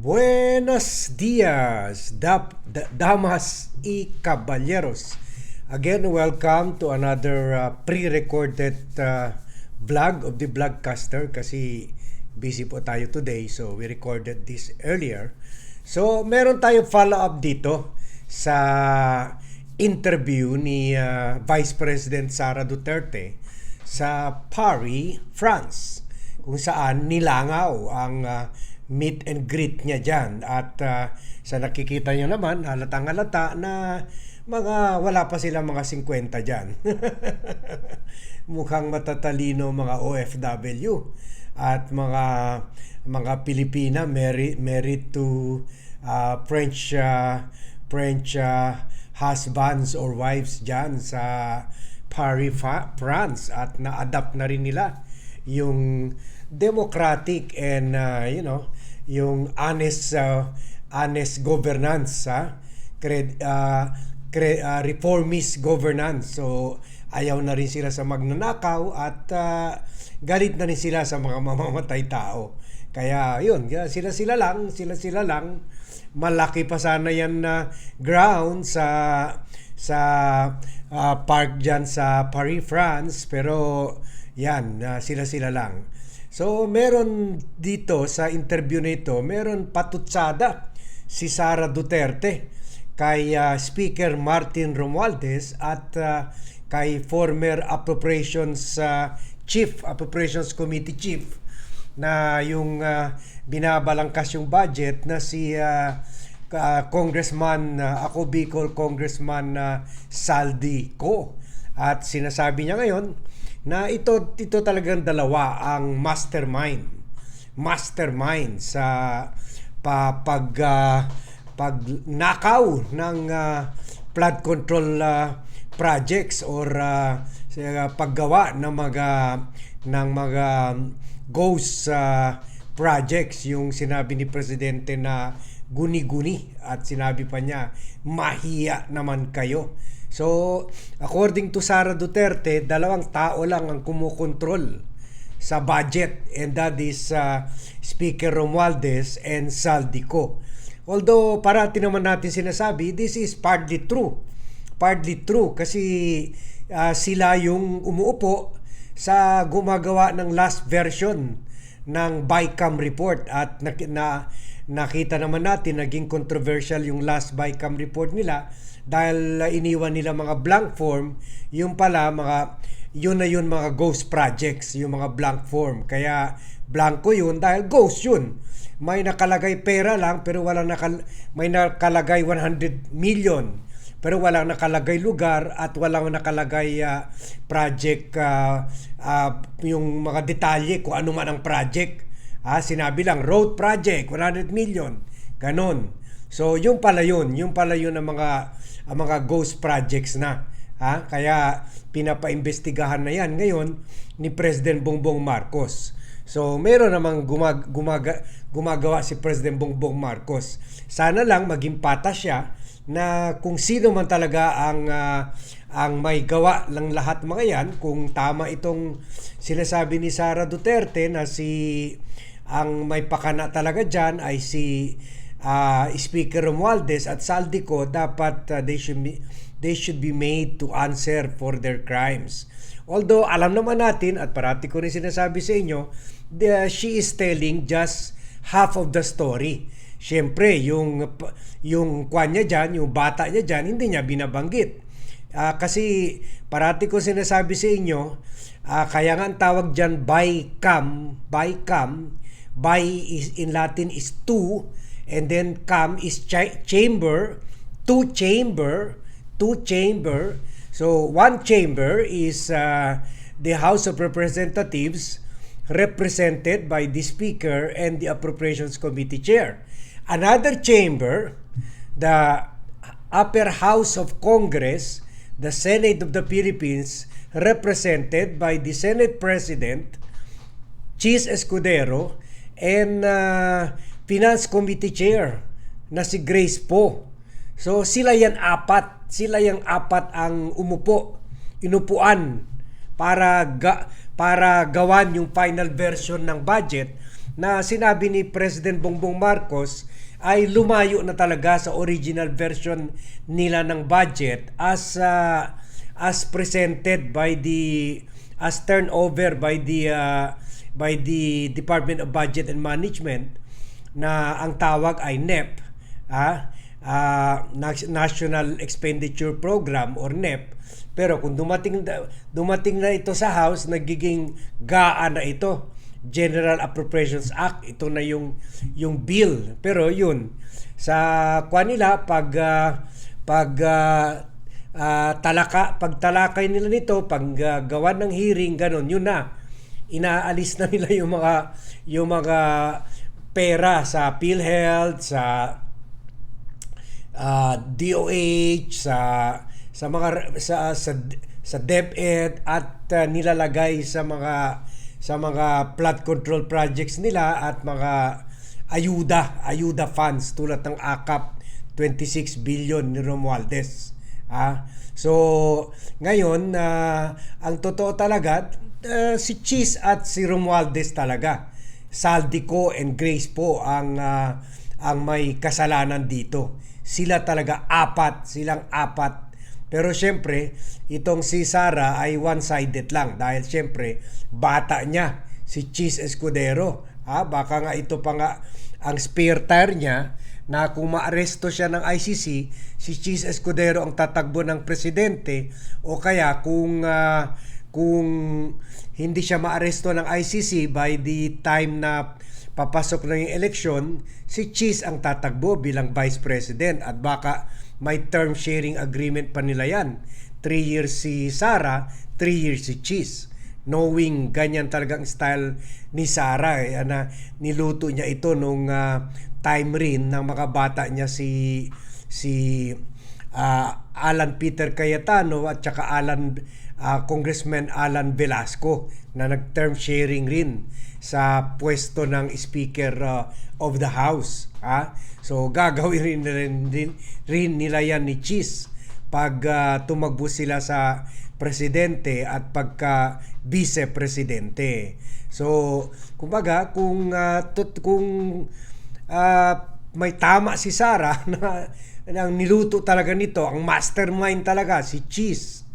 Buenos dias, dap, da- damas y caballeros. Again, welcome to another uh, pre-recorded uh, vlog of the Vlogcaster kasi busy po tayo today so we recorded this earlier. So, meron tayong follow-up dito sa interview ni uh, Vice President Sara Duterte sa Paris, France kung saan nilangaw ang uh, meet and greet niya dyan. At uh, sa nakikita niyo naman, halatang halata na mga wala pa sila mga 50 dyan. Mukhang matatalino mga OFW at mga mga Pilipina married, married to uh, French uh, French uh, husbands or wives dyan sa Paris, France at na-adapt na rin nila yung democratic and uh, you know yung honest uh, honest governance ha? Cred, uh, cre, uh, reformist governance. So ayaw na rin sila sa magnanakaw at uh, galit na rin sila sa mga mamamatay tao. Kaya yun sila sila lang sila sila lang. Malaki pa sana yan na ground sa sa uh, park dyan sa Paris, France. Pero yan, uh, sila-sila lang. So, meron dito sa interview na ito, meron patutsada si Sara Duterte kay uh, Speaker Martin Romualdez at uh, kay former Appropriations uh, Chief, Appropriations Committee Chief na yung uh, binabalangkas yung budget na si uh, uh, Congressman, uh, ako Bicol Congressman uh, Saldi Ko. At sinasabi niya ngayon, na ito ito talagang dalawa ang mastermind. Mastermind sa pa, pag uh, pag nakaw ng uh, flood control uh, projects or uh, paggawa ng mga ng mga ghost uh, projects. Yung sinabi ni presidente na guni-guni at sinabi pa niya mahiya naman kayo So, according to Sara Duterte, dalawang tao lang ang kumukontrol sa budget and that is uh, Speaker Romualdez and Saldico. Although parati naman natin sinasabi, this is partly true. Partly true kasi uh, sila yung umuupo sa gumagawa ng last version ng BICAM report at na, na nakita naman natin naging controversial yung last BICAM report nila dahil iniwan nila mga blank form, yung pala mga yun na yun mga ghost projects, yung mga blank form. Kaya blanco yun dahil ghost yun. May nakalagay pera lang pero wala nakal may nakalagay 100 million pero walang nakalagay lugar at walang nakalagay uh, project uh, uh, yung mga detalye kung ano man ang project. Ah, sinabi lang road project 100 million. Ganon. So yung pala yun, yung pala yun ang mga ang mga ghost projects na. Ha? Kaya pinapaimbestigahan na yan ngayon ni President Bongbong Marcos. So meron namang gumag, gumaga, gumagawa si President Bongbong Marcos. Sana lang maging patas siya na kung sino man talaga ang uh, ang may gawa lang lahat mga yan kung tama itong sinasabi ni Sara Duterte na si ang may pakana talaga diyan ay si uh, Speaker Romualdez at Saldico dapat uh, they should be, they should be made to answer for their crimes. Although alam naman natin at parati ko rin sinasabi sa inyo, the, she is telling just half of the story. Siyempre, yung yung kwan niya dyan, yung bata niya dyan, hindi niya binabanggit. Uh, kasi parati ko sinasabi sa inyo, uh, kaya nga ang tawag dyan by cam, by cam, by is in Latin is two, and then come is ch- chamber two chamber two chamber. So one chamber is uh, the house of representatives represented by the speaker and the appropriations committee chair. Another chamber the upper house of congress the senate of the philippines represented by the senate president Cheese Escudero and uh, Finance Committee Chair na si Grace Po. So sila yan apat, sila yung apat ang umupo, inupuan para ga, para gawan yung final version ng budget na sinabi ni President Bongbong Marcos ay lumayo na talaga sa original version nila ng budget as uh, as presented by the as turned over by the uh, by the Department of Budget and Management na ang tawag ay NEP ah ah, National Expenditure Program or NEP pero kung dumating dumating na ito sa House nagiging GAA na ito. General Appropriations Act ito na yung yung bill. Pero yun sa kwa nila pag ah, pag ah, ah, talaka pagtalakay nila nito pag ah, gawa ng hearing ganon yun na. Inaalis na nila yung mga yung mga pera sa PhilHealth sa ah, DOH sa sa mga sa sa sa DepEd at ah, nilalagay sa mga sa mga flood control projects nila at mga ayuda, ayuda funds tulad ng AKAP 26 billion ni Romualdez. Ah, so ngayon na ang totoo talaga ah, si Cheese at si Romualdez talaga. Saldico and Grace po ang ah, ang may kasalanan dito. Sila talaga apat, silang apat pero syempre, itong si Sara ay one-sided lang dahil syempre, bata niya, si Cheese Escudero. Ha? Baka nga ito pa nga ang spare tire niya na kung maaresto siya ng ICC, si Cheese Escudero ang tatagbo ng presidente o kaya kung ah, kung hindi siya maaresto ng ICC by the time na papasok na yung eleksyon, si Cheese ang tatagbo bilang vice president at baka may term sharing agreement pa nila yan. 3 years si Sara, 3 years si Cheese. Knowing ganyan talagang style ni Sara eh, na niluto niya ito nung ah, time rin ng mga bata niya si si ah, Alan Peter Cayetano at saka Alan ah, Congressman Alan Velasco na nag-term sharing rin sa pwesto ng Speaker ah, of the House. Ha? So gagawin rin, rin, rin, nila yan ni Cheese pag ah, tumagbo sila sa presidente at pagka vice-presidente. So, kumbaga, kung ah, tut, kung ah, may tama si Sara na ang niluto talaga nito, ang mastermind talaga si Cheese,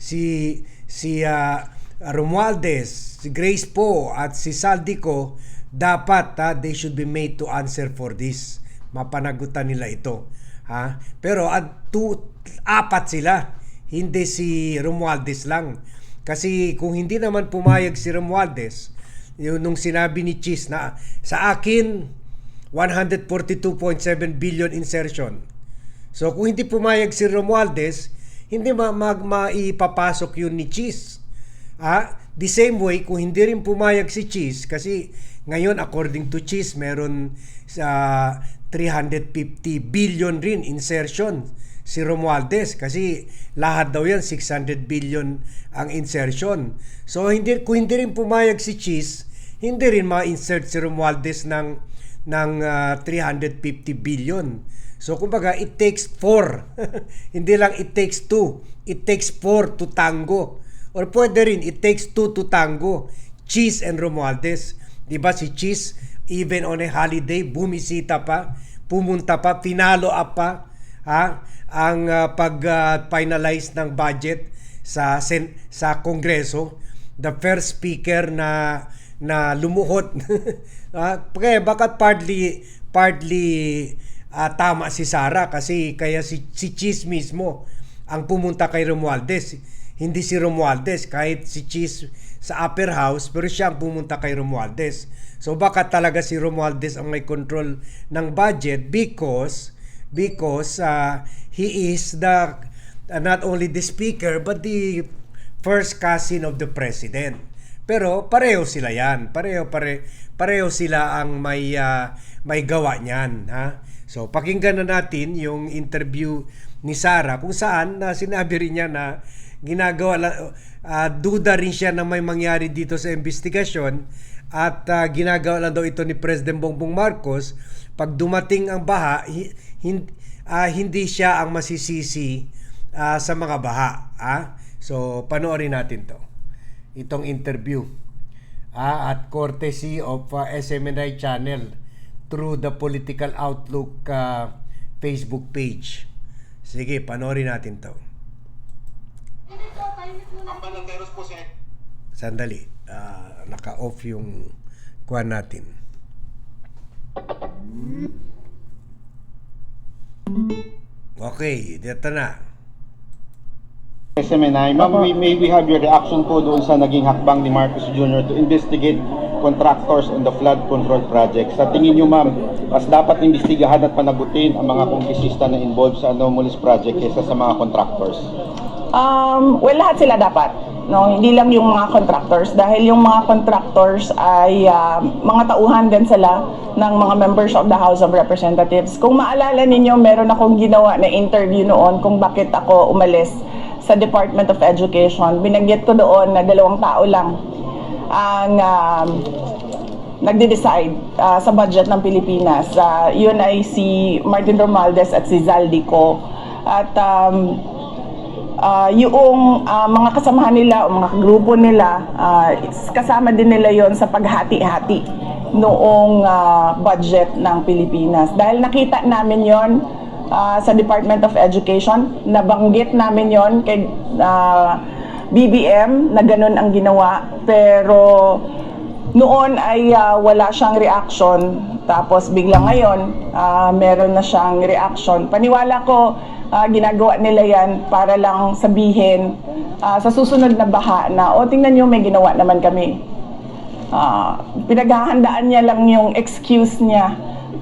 si si ah, Romualdez, si Grace Po at si Saldico, dapat ha, they should be made to answer for this. Mapanagutan nila ito. Ha? Pero at two, apat sila. Hindi si Romualdez lang. Kasi kung hindi naman pumayag si Romualdez, yung nung sinabi ni Cheese na sa akin 142.7 billion insertion. So kung hindi pumayag si Romualdez, hindi ma, ma, maipapasok yun ni Cheese. Ah, the same way kung hindi rin pumayag si Cheese kasi ngayon according to Cheese meron sa 350 billion rin insertion si Romualdez kasi lahat daw yan 600 billion ang insertion. So hindi kung hindi rin pumayag si Cheese, hindi rin ma-insert si Romualdez ng ng ah, 350 billion. So kumbaga it takes four. hindi lang it takes two. It takes four to tango. Or pwede rin it takes two to tango. Cheese and Romualdez. 'Di ba si Cheese even on a holiday bumisita pa, pumunta pa, finalo up pa ha, ang ah, pag-finalize ng budget sa sen- sa Kongreso. The first speaker na na lumuhot. ah, kaya bakit partly partly ah, tama si Sara kasi kaya si, si Cheese mismo ang pumunta kay Romualdez. Hindi si Romualdez kahit si Cheese sa upper house pero siya ang pumunta kay Romualdez. So baka talaga si Romualdez ang may control ng budget because because uh, he is the uh, not only the speaker but the first cousin of the president. Pero pareho sila 'yan. Pareho pare pareho sila ang may uh, may gawa niyan, ha? So pakinggan na natin yung interview ni Sara kung saan na sinabi rin niya na ginagawa uh, duda rin siya na may mangyari dito sa investigasyon at uh, ginagawa lang daw ito ni President Bongbong Marcos pag dumating ang baha hi, hin, uh, hindi siya ang masisisi uh, sa mga baha ah? so panoorin natin to itong interview ah, at courtesy of uh, SMNI channel through the Political Outlook uh, Facebook page. Sige, panoorin natin to. Sandali, ah, naka-off yung kuha natin. Okay, dito na. SMNI, ma'am, we, may we have your reaction po doon sa naging hakbang ni Marcos Jr. to investigate contractors on the flood control project. Sa tingin niyo, ma'am, mas dapat imbestigahan at panagutin ang mga kongresista na involved sa anomalous project kaysa sa mga contractors. Um, well, lahat sila dapat. No, hindi lang yung mga contractors dahil yung mga contractors ay ah, mga tauhan din sila ng mga members of the House of Representatives. Kung maalala ninyo, meron akong ginawa na interview noon kung bakit ako umalis sa Department of Education. Binanggit ko doon na dalawang tao lang ang um, nagde-decide ah, sa budget ng Pilipinas. Ah, yun ay si Martin Romualdez at si Zaldico. At um, ah, yung ah, mga kasamahan nila o mga grupo nila, ah, kasama din nila yon sa paghati-hati noong ah, budget ng Pilipinas. Dahil nakita namin yon ah, sa Department of Education, nabanggit namin yon kay ah, BBM na ganun ang ginawa, pero noon ay ah, wala siyang reaction. Tapos bigla ngayon ah, meron na siyang reaction. Paniwala ko ah, ginagawa nila yan para lang sabihin ah, sa susunod na baha na o tingnan nyo may ginawa naman kami. Ah, pinaghahandaan niya lang yung excuse niya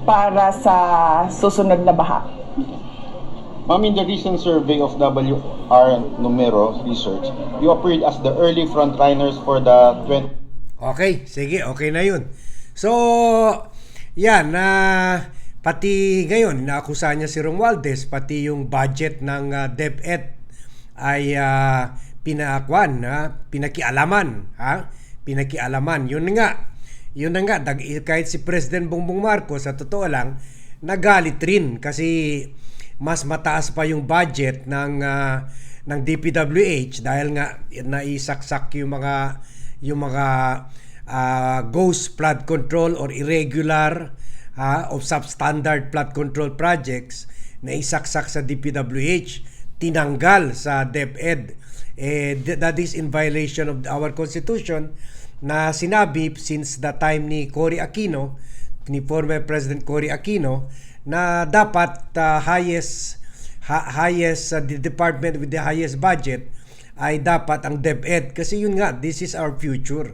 para sa susunod na baha Ma'am, in the recent survey of WR Numero Research, you appeared as the early frontrunners for the 20 Okay, sige, okay na yun. So, yan, na pati ngayon, naakusahan niya si Romualdez, pati yung budget ng uh, DepEd ay uh, pinakwan, ha? pinakialaman, ha? pinakialaman. Yun nga, yun na nga, kahit si President Bongbong Marcos, sa totoo lang, nagalit rin kasi mas mataas pa yung budget ng ah, ng DPWH dahil nga naisaksak yung mga yung mga ah, ghost flood control or irregular ah, of substandard flood control projects na isaksak sa DPWH tinanggal sa DepEd. Eh, th- that is in violation of our constitution na sinabi since the time ni Cory Aquino ni former President Cory Aquino na dapat uh, highest highest uh, the department with the highest budget ay dapat ang DepEd. Kasi yun nga this is our future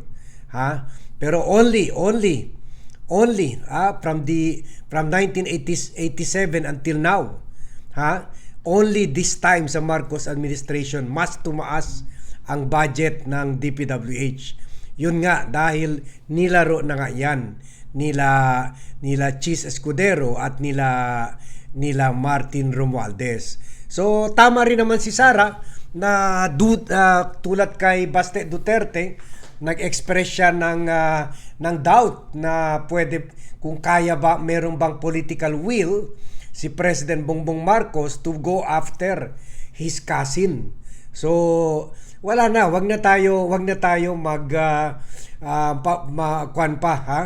ha? Pero only only only ah, from the from 1987 until now ha? Only this time sa Marcos administration mas tumaas ang budget ng DPWH yun nga dahil nilaro na nga yan nila nila Cheese Escudero at nila nila Martin Romualdez. So tama rin naman si Sara na du, ah, tulad kay Baste Duterte nag-express siya ng ah, ng doubt na pwede kung kaya ba meron bang political will si President Bongbong Marcos to go after his cousin. So wala na, wag na tayo, wag na tayo mag ah, ah, pa, ma, kwan pa ha.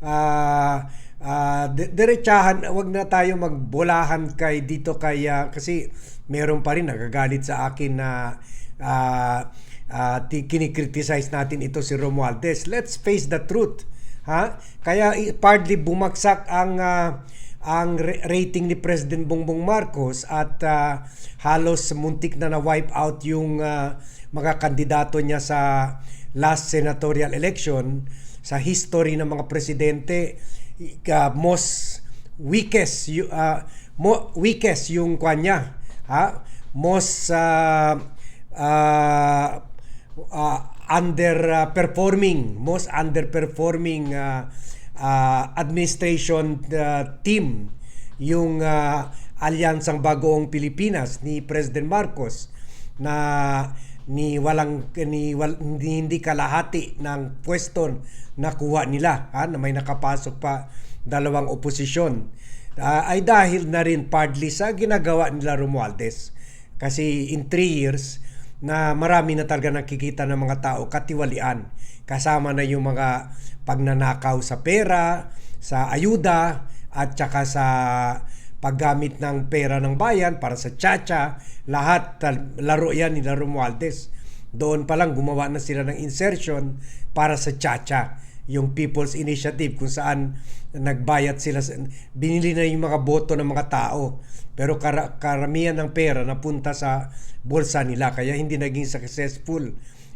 Ah, di- diretsahan, wag na tayo magbulahan kay dito kay ah, kasi meron pa rin nagagalit sa akin na ah, ti- kinikriticize natin ito si Romualdez. Let's face the truth. Ha? Kaya partly bumagsak ang ah, ang rating ni President Bongbong Marcos at ah, halos muntik na na-wipe out yung ah, mga kandidato niya sa last senatorial election sa history ng mga presidente uh, most weakest yu- ah, mo, weakest yung kanya ha? Most uh, uh, uh, underperforming most underperforming uh, uh, administration uh, team yung uh, alyansang bagoong Pilipinas ni President Marcos na ni walang ni, wal, ni hindi kalahati ng pwesto na kuha nila ha, na may nakapasok pa dalawang oposisyon Ah, ay dahil na rin partly sa ginagawa nila Romualdez kasi in three years na marami na talaga nakikita ng mga tao katiwalian. Kasama na yung mga pagnanakaw sa pera, sa ayuda, at saka sa paggamit ng pera ng bayan para sa tsacha, lahat laro yan ni Romualdez. Doon pa lang gumawa na sila ng insertion para sa tsacha, yung People's Initiative kung saan nagbayad sila, binili na yung mga boto ng mga tao. Pero kara- karamihan ng pera napunta sa bulsa nila kaya hindi naging successful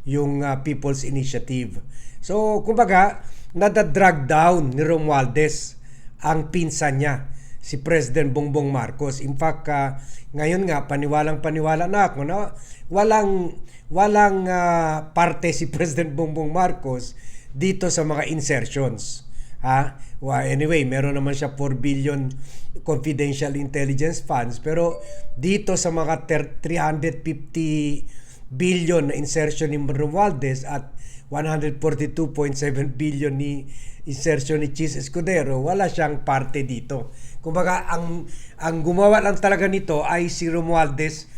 yung uh, People's Initiative. So, kumbaga, nadadrag down ni Romualdez ang pinsan niya, si President Bongbong Marcos. In fact, uh, ngayon nga, paniwalang paniwala na ako na walang, walang uh, parte si President Bongbong Marcos dito sa mga insertions. Ha? Well, anyway, meron naman siya 4 billion confidential intelligence funds pero dito sa mga ter- 350 billion na insertion ni Romualdez at 142.7 billion ni insertion ni Cheese Escudero, wala siyang parte dito. Kumbaga, ang, ang gumawa lang talaga nito ay si Romualdez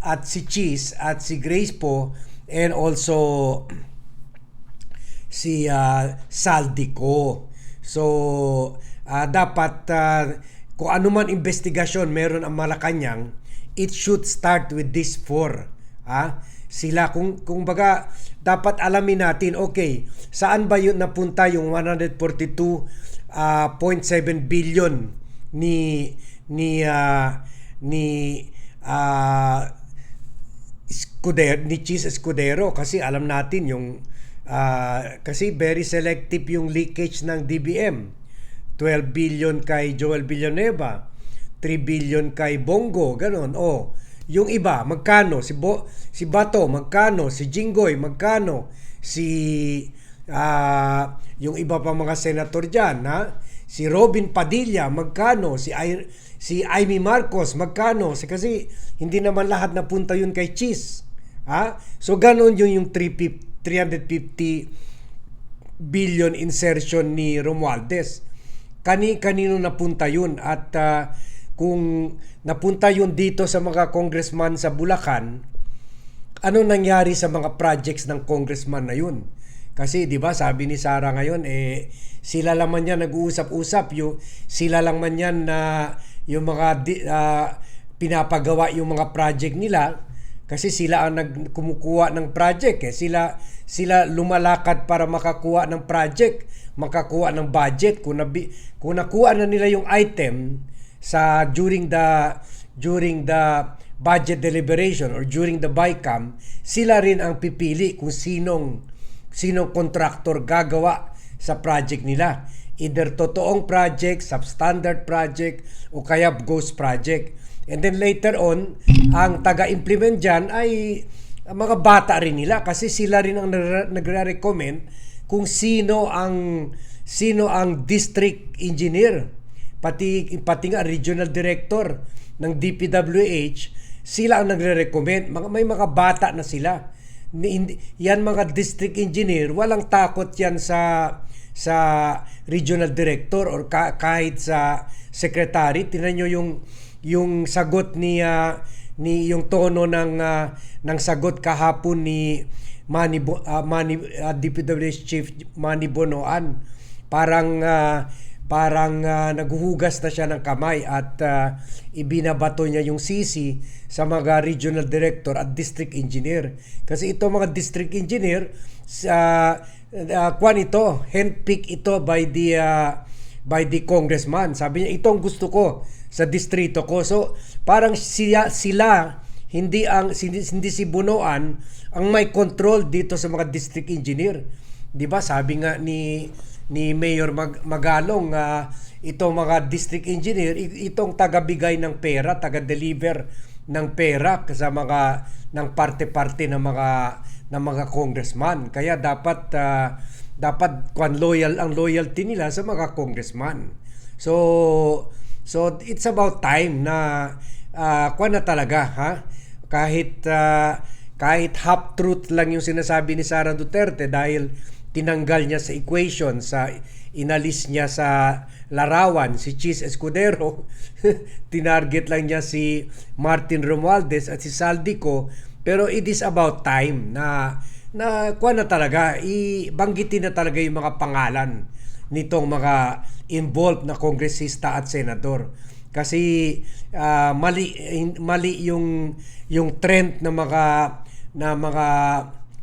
at si Cheese at si Grace po and also si uh, Saldico. So, ah, dapat ah, kung ano investigasyon meron ang Malacanang, it should start with this four. Ha? Sila kung kung baga dapat alamin natin okay saan ba yun napunta yung 142.7 billion ni ni ah, ni ah, Escudero, ni Cheese Escudero kasi alam natin yung ah, kasi very selective yung leakage ng DBM. 12 billion kay Joel Villanueva, 3 billion kay Bongo, ganun. Oh, yung iba, magkano? Si Bo, si Bato, magkano? Si Jinggoy, magkano? Si ah, yung iba pa mga senator diyan, ha? Si Robin Padilla, magkano? Si Ay, si Amy Marcos, magkano? Si kasi hindi naman lahat napunta yun kay Cheese. Ha? So ganun yun yung 350 350 billion insertion ni Romualdez. Kani kanino napunta yun at ah, kung napunta yun dito sa mga congressman sa Bulacan, ano nangyari sa mga projects ng congressman na yun? Kasi 'di ba sabi ni Sara ngayon eh sila lang man yan nag-uusap-usap yung sila lang man yan na yung mga di, ah, pinapagawa yung mga project nila kasi sila ang nag kumukuha ng project eh. Sila sila lumalakad para makakuha ng project, makakuha ng budget kung nabi, kung nakuha na nila yung item sa during the during the budget deliberation or during the BICAM, sila rin ang pipili kung sinong sinong contractor gagawa sa project nila. Either totoong project, substandard project, o kaya ghost project. And then later on, ang taga-implement dyan ay mga bata rin nila kasi sila rin ang nagre- nagre-recommend kung sino ang sino ang district engineer pati pati nga regional director ng DPWH sila ang nagre-recommend. Mga may mga bata na sila. Yan mga district engineer walang takot yan sa sa regional director or ka- kahit sa secretary. Tingnan nyo yung yung sagot ni ah, ni yung tono ng ah, ng sagot kahapon ni Manny, ah, Manny ah, DPWH Chief Manny Bonoan. Parang ah, parang ah, naghuhugas na siya ng kamay at ah, ibinabato niya yung sisi sa mga regional director at district engineer kasi ito mga district engineer sa uh, kwan ito handpick ito by the ah, by the congressman. Sabi niya, ito ang gusto ko sa distrito ko. So, parang siya, sila, hindi ang hindi, hindi si Bunoan ang may control dito sa mga district engineer. 'Di ba? Sabi nga ni ni Mayor Mag, Magalong uh, itong mga district engineer, itong tagabigay ng pera, taga-deliver ng pera sa mga ng parte-parte ng mga ng mga congressman. Kaya dapat ah, dapat kwan loyal ang loyalty nila sa mga congressman. So so it's about time na uh, kwan na talaga ha kahit ah, kahit half truth lang yung sinasabi ni Sara Duterte dahil tinanggal niya sa equation sa inalis niya sa larawan si Cheese Escudero tinarget lang niya si Martin Romualdez at si Saldico Pero it is about time na na kuha na talaga, ibanggitin na talaga yung mga pangalan nitong mga involved na kongresista at senador. Kasi ah, mali mali yung yung trend na mga na mga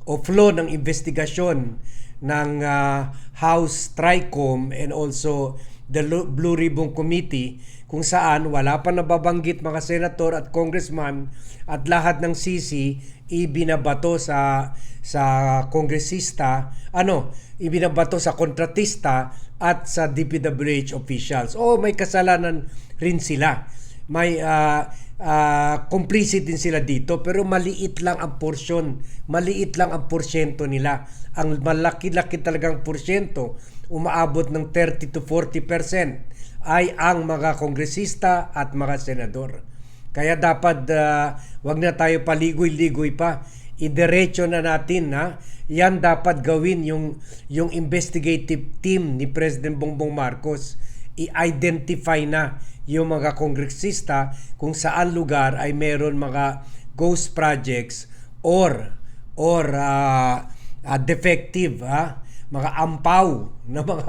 o flow ng investigasyon ng ah, House Tricom and also the Lu- Blue Ribbon Committee kung saan wala pa nababanggit mga senator at congressman at lahat ng sisi ibinabato sa sa kongresista ano ibinabato sa kontratista at sa DPWH officials. Oh may kasalanan rin sila. May ah, ah, complicit din sila dito pero maliit lang ang porsyon. Maliit lang ang porsyento nila. Ang malaki-laki talagang porsyento umaabot ng 30 to 40% ay ang mga kongresista at mga senador. Kaya dapat ah, wag na tayo paligoy-ligoy pa. Idiretso na natin na yan dapat gawin yung yung investigative team ni President Bongbong Marcos i-identify na yung mga kongresista kung saan lugar ay meron mga ghost projects or or ah, ah, defective ah, mga ampaw na mga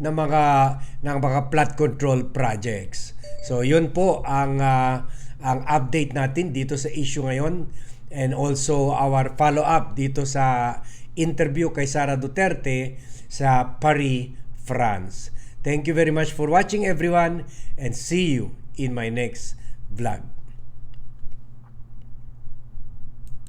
na mga ng mga flood control projects. So yun po ang ah, ang update natin dito sa issue ngayon and also our follow up dito sa interview kay Sara Duterte sa Paris, France. Thank you very much for watching everyone and see you in my next vlog.